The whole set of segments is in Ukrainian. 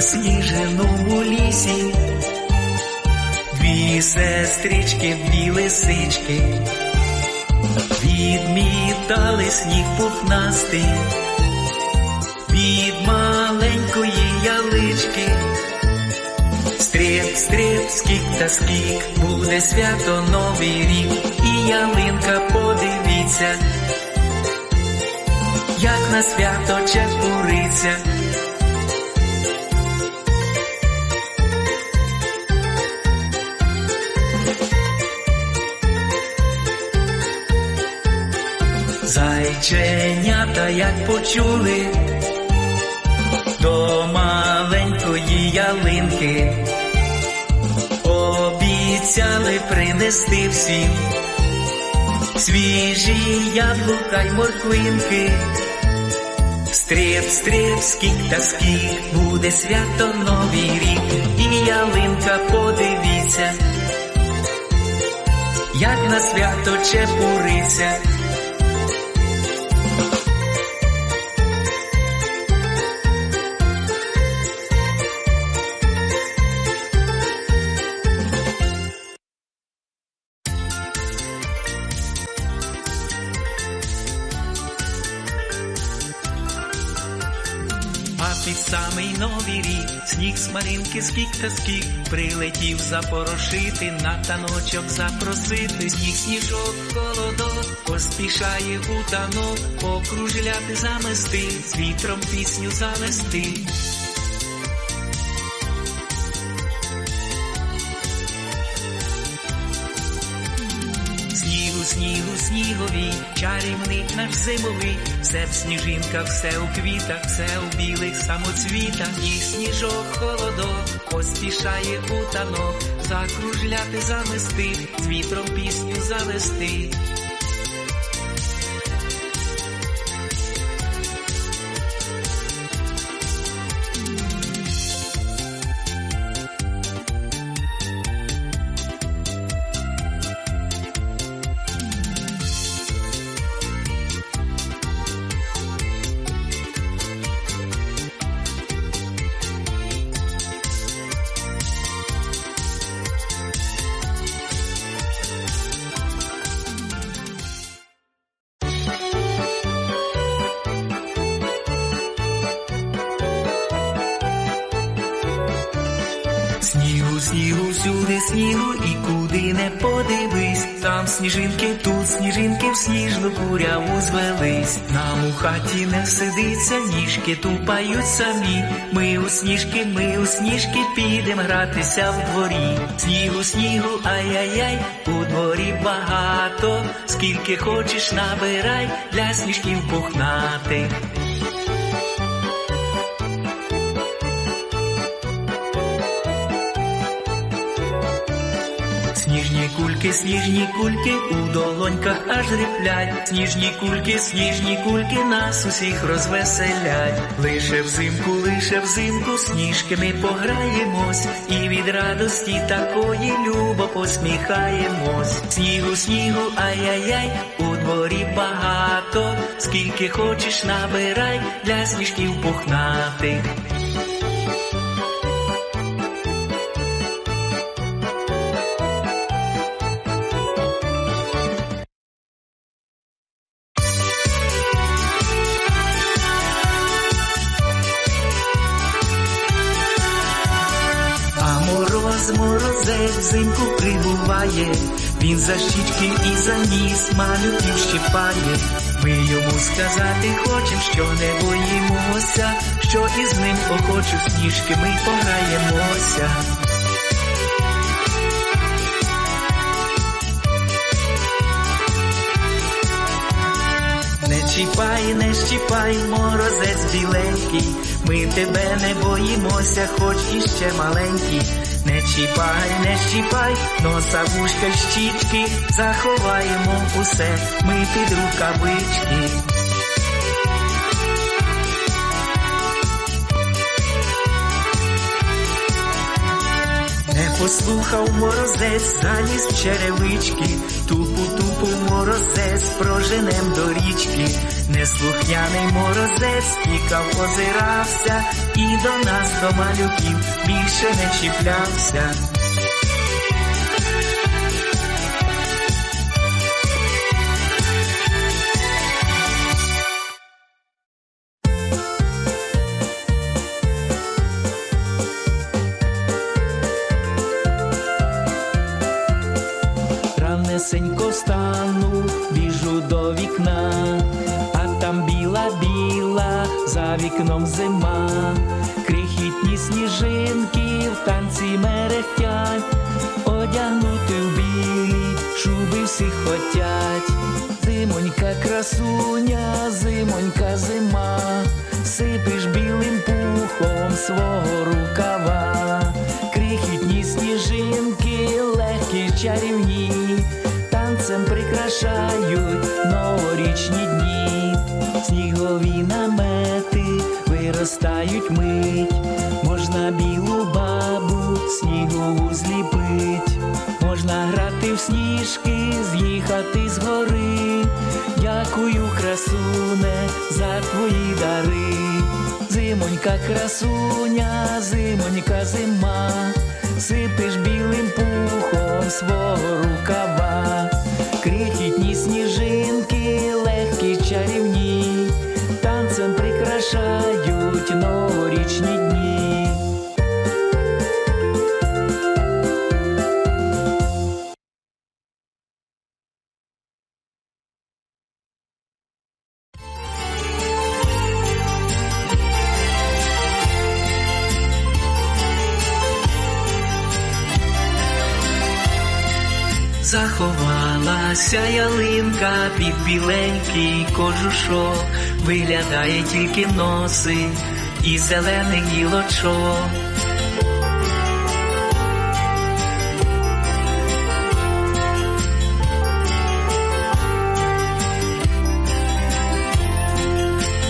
засніженому лісі, дві сестрички, дві лисички, відмітали сніг пухнастий від маленької ялички. Стріп, стріп, скік та скік, буде свято новий рік, і ялинка подивіться, як на свято чепуриться. Зайченята, як почули до маленької ялинки, обіцяли принести всім свіжі яблука й морквинки. Стріп, стріп, скік та скік, буде свято новий рік, і ялинка подивіться, як на свято чепуриться. Під самий новий рік сніг смаринки, скік та скік, прилетів запорошити, на таночок запросити, сніг сніжок холодок, поспішає у танок, покружляти замести, з вітром пісню завести. Снігу, снігові, чарівник наш зимовий, все в сніжинках, все у квітах, все у білих самоцвітах, і сніжок холодок, поспішає у танок, закружляти, замести, з вітром пісню завести. Сніжинки, тут сніжинки в сніжну куряву звелись. Нам у хаті не сидиться, ніжки тупають самі. Ми у сніжки, ми у сніжки підем гратися в дворі. Снігу, снігу, ай-яй-яй, у дворі багато. Скільки хочеш набирай для сніжків пухнатих. Кульки, сніжні кульки у долоньках аж ріплять. Сніжні кульки, сніжні кульки нас усіх розвеселять. Лише взимку, лише взимку сніжки ми пограємось, і від радості такої любо посміхаємось. Снігу, снігу, ай-яй-яй, у дворі багато. Скільки хочеш набирай для сніжків пухнатих. Мороз, морозець взимку прибуває, він за щічки і за ніс малюків щипає. Ми йому сказати хочем, що не боїмося, що із ним охочу сніжки ми пограємося. Не чіпай, не щіпай, морозець біленький, ми тебе не боїмося, хоч іще маленький. Не чіпай, не чіпай, носа вушка щічки, заховаємо усе, ми під рукавички. Послухав морозець, заліз в черевички, тупу-тупу морозець, проженем до річки. Неслухняний морозець тікав, озирався, і до нас, до малюків, більше не чіплявся. Хотять. Зимонька красуня, зимонька зима, сипиш білим пухом свого рукава, крихітні сніжинки, легкі чарівні, танцем прикрашають новорічні дні, снігові намети виростають мить, Дякую, красуне, за твої дари. Зимонька красуня, зимонька зима, сипиш білим пухом свого рукава, Заховалася ялинка під біленький кожушок, виглядає тільки носи і зелений гілочок.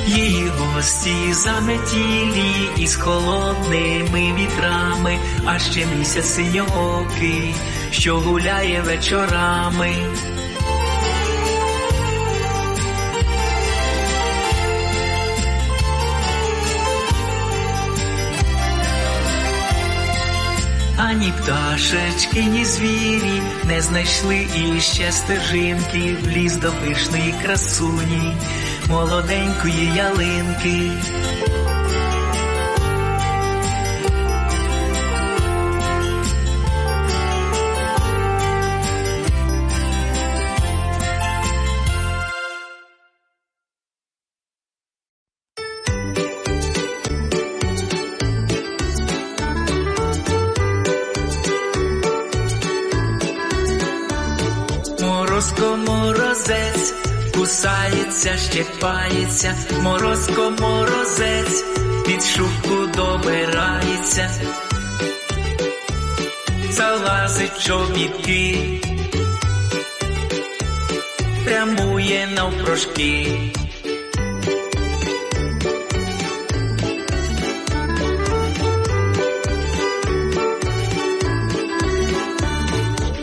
Її гості заметілі із холодними вітрами, а ще місяць синьоокий, що гуляє вечорами. Ані пташечки, ні звірі не знайшли іще стежинки в ліс до пишної красуні, молоденької ялинки. Щепається, морозко морозець, під шубку добирається, залазить чобітки, прямує навпрошки.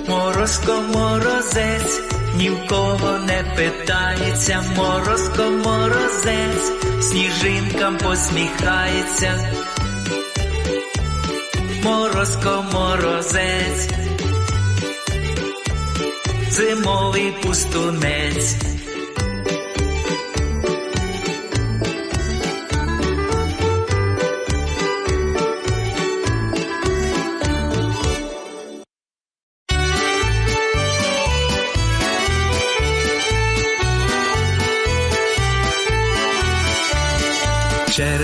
Морозко морозець, ні в кого не питається, морозко морозець, сніжинкам посміхається. Морозко морозець, зимовий пустунець.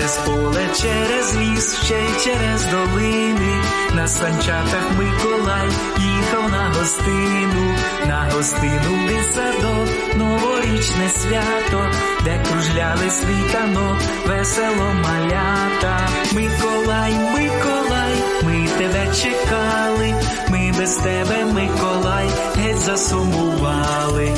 Через поле, через ліс, ще й через долини, на санчатах Миколай їхав на гостину, на гостину дитсадок, новорічне свято, де кружляли світанок, весело малята. Миколай, Миколай, ми тебе чекали, ми без тебе, Миколай, геть засумували.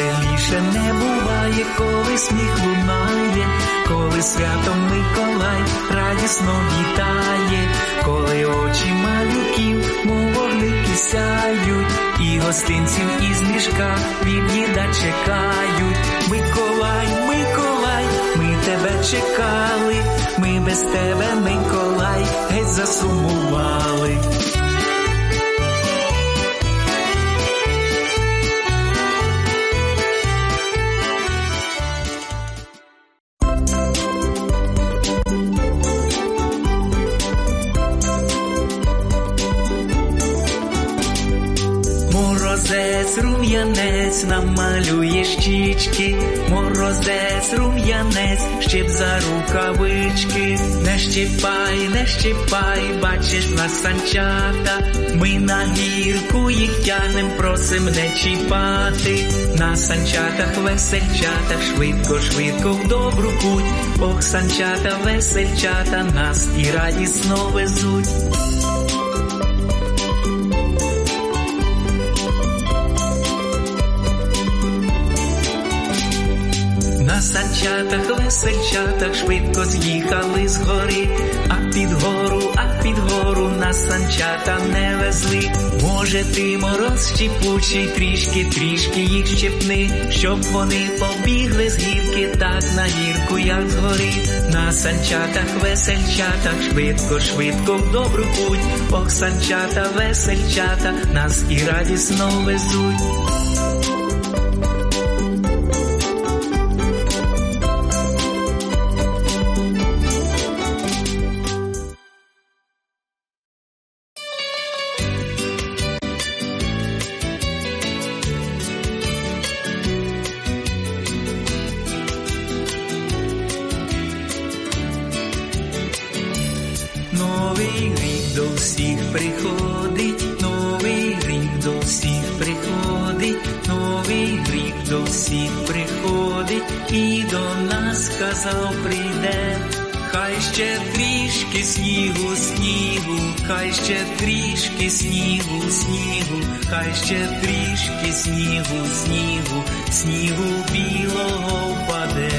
Інакше не буває, коли сміх лунає, коли свято Миколай радісно вітає, коли очі малюків, мов вогники сяють, і гостинців із мішка від діда чекають. Миколай, Миколай, ми тебе чекали, ми без тебе, Миколай, геть засумували. Морозець, рум'янець намалює щічки, морозець, рум'янець, щеп за рукавички, не щипай, не щипай, бачиш на санчата, ми на гірку їх тянем, просим не чіпати, на санчатах, весельчатах, швидко, швидко в добру путь, ох, санчата, весельчата, нас і радісно везуть. Санчатах, весельчатах швидко з'їхали з гори, а під гору, а під гору нас санчата не везли. Може, ти мороз щепучий, трішки, трішки їх щепни, щоб вони побігли з гірки, так на гірку, як з гори. На санчатах, весельчатах, швидко, швидко в добру путь. Ох, санчата, весельчата, нас і радісно везуть. Новий рік до всіх приходить, новий рік до всіх приходить, новий рік до всіх приходить, і до нас сказав прийде. Хай ще трішки снігу, снігу, хай ще трішки снігу, снігу, хай ще трішки снігу, снігу, снігу білого впаде.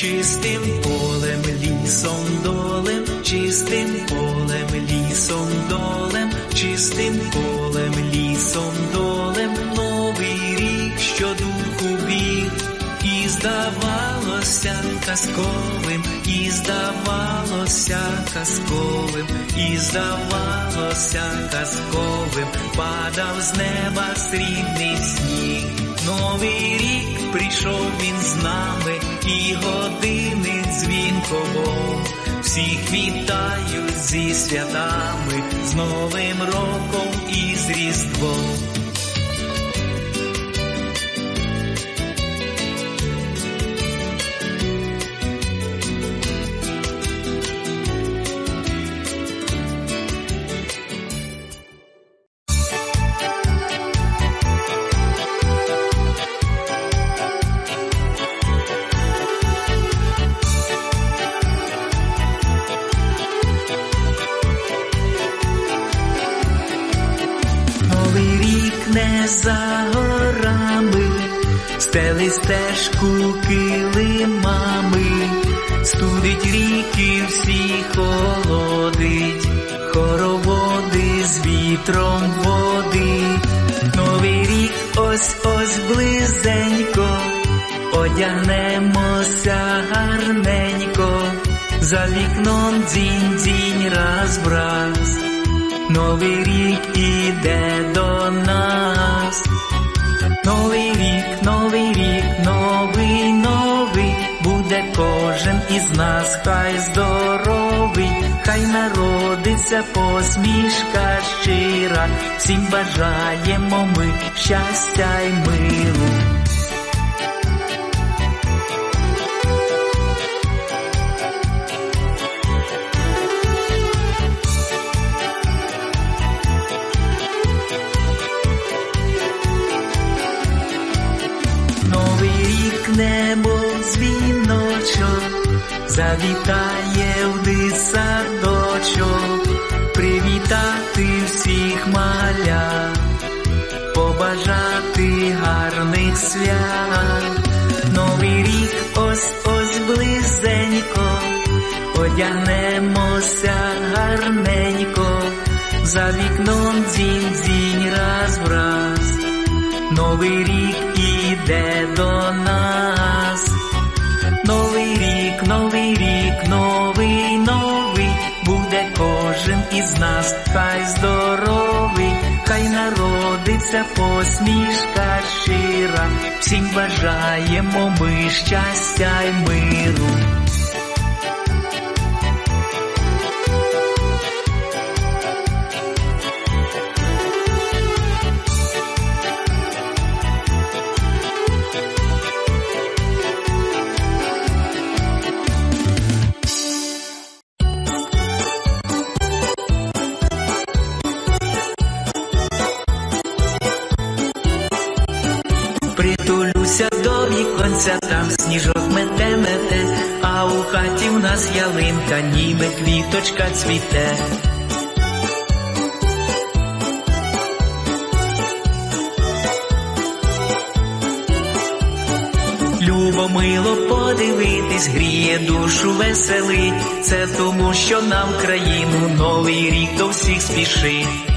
Чистим полем, лісом долем, чистим полем, лісом долем, чистим полем, лісом долем, новий рік, що духу біг, і здавалося казковим, і здавалося казковим, і здавалося казковим, падав з неба срібний сніг. Новий рік прийшов він з нами, і години дзвінково. Всіх вітаю зі святами, з Новим роком і з Різдвом. За горами, стели стежку килимами, студить ріки всі холодить, хороводи з вітром води. Новий рік ось ось близенько, одягнемося гарненько, за вікном дзінь-дзінь раз-враз. Новий рік іде до нас. Новий рік, новий рік, новий, новий, буде кожен із нас, хай здоровий, хай народиться посмішка щира, всім бажаємо ми щастя й миру. Ось ось близенько, одягнемося гарненько, за вікном дзінь дзінь раз в раз. Новий рік іде до нас. Народиться посмішка шира, всім бажаємо ми щастя й миру. Нас ялинка, ніби квіточка цвіте. Любо мило подивитись, гріє душу веселить. Це тому, що нам країну новий рік до всіх спішить.